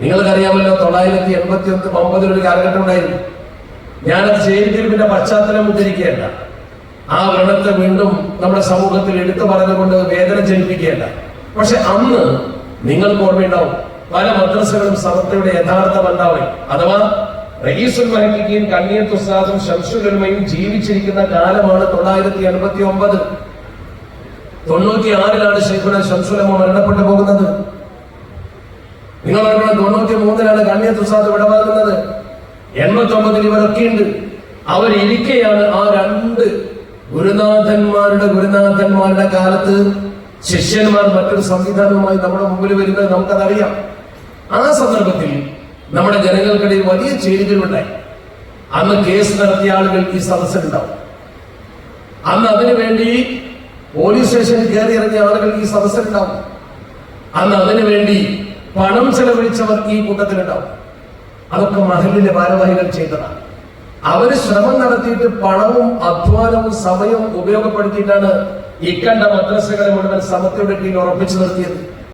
നിങ്ങൾക്കറിയാമല്ലോ തൊള്ളായിരത്തി എൺപത്തി ഒന്ന് ഒമ്പതിൽ ഒരു കാലഘട്ടം ഉണ്ടായിരുന്നു. ഞാനത് ചേരിതിരിവിന്റെ പശ്ചാത്തലം ഉദ്ധരിക്കുകയല്ല ആ വ്രണത്തെ വീണ്ടും നമ്മുടെ സമൂഹത്തിൽ എടുത്തു പറഞ്ഞുകൊണ്ട് വേദന ജനിപ്പിക്കുകയല്ല. പക്ഷെ അന്ന് നിങ്ങൾക്ക് ഓർമ്മയുണ്ടാവും പല മദ്രസകളും സമത്വയുടെ യഥാർത്ഥ ബന്ധാവി അഥവാ റയീസുൽ മഹക്കിയും കണ്ണീർ തുസാദും ഷംസുലമയും ജീവിച്ചിരിക്കുന്ന കാലമാണ് തൊള്ളായിരത്തി എൺപത്തി ഒമ്പത് തൊണ്ണൂറ്റി ആറിലാണ് ഷെയ്ഖുന ഷംസുലമ മരണപ്പെട്ടു പോകുന്നത്. നിങ്ങൾ ഓർക്കണം തൊണ്ണൂറ്റി മൂന്നിലാണ് കണ്ണിയ തുസാദ് വിടവാകുന്നത് എൺപത്തി ഒമ്പതിൽ ഇവരൊക്കെ ഉണ്ട് അവരിരിക്കെയാണ് ആ രണ്ട് ഗുരുനാഥന്മാരുടെ ഗുരുനാഥന്മാരുടെ കാലത്ത് ശിഷ്യന്മാർ മറ്റൊരു സംവിധാനവുമായി നമ്മുടെ മുമ്പിൽ വരുന്നത് നമുക്കതറിയാം. ആ സന്ദർഭത്തിൽ നമ്മുടെ ജനങ്ങൾക്കിടയിൽ വലിയ ചേരികളുണ്ടായി അന്ന് കേസ് നടത്തിയ ആളുകൾ ഈ സദസ്സിലുണ്ടാവും. അന്ന് അതിനു വേണ്ടി പോലീസ് സ്റ്റേഷനിൽ കയറി ഇറങ്ങിയ ആളുകൾ ഈ സദസ്സിലുണ്ടാവും. അന്ന് അതിനു വേണ്ടി പണം ചെലവഴിച്ചവർ ഈ കൂട്ടത്തിലുണ്ടാവും. അതൊക്കെ മഹലിലെ ഭാരവാഹികൾ ചെയ്തതാണ്. അവർ ശ്രമം നടത്തിയിട്ട് പണവും അധ്വാനവും സമയവും ഉപയോഗപ്പെടുത്തിയിട്ടാണ് ഇക്കണ്ട മദ്രസകളെ മുഴുവൻ സമത്വയുടെ കീഴിൽ ഉറപ്പിച്ചു നിർത്തിയത്.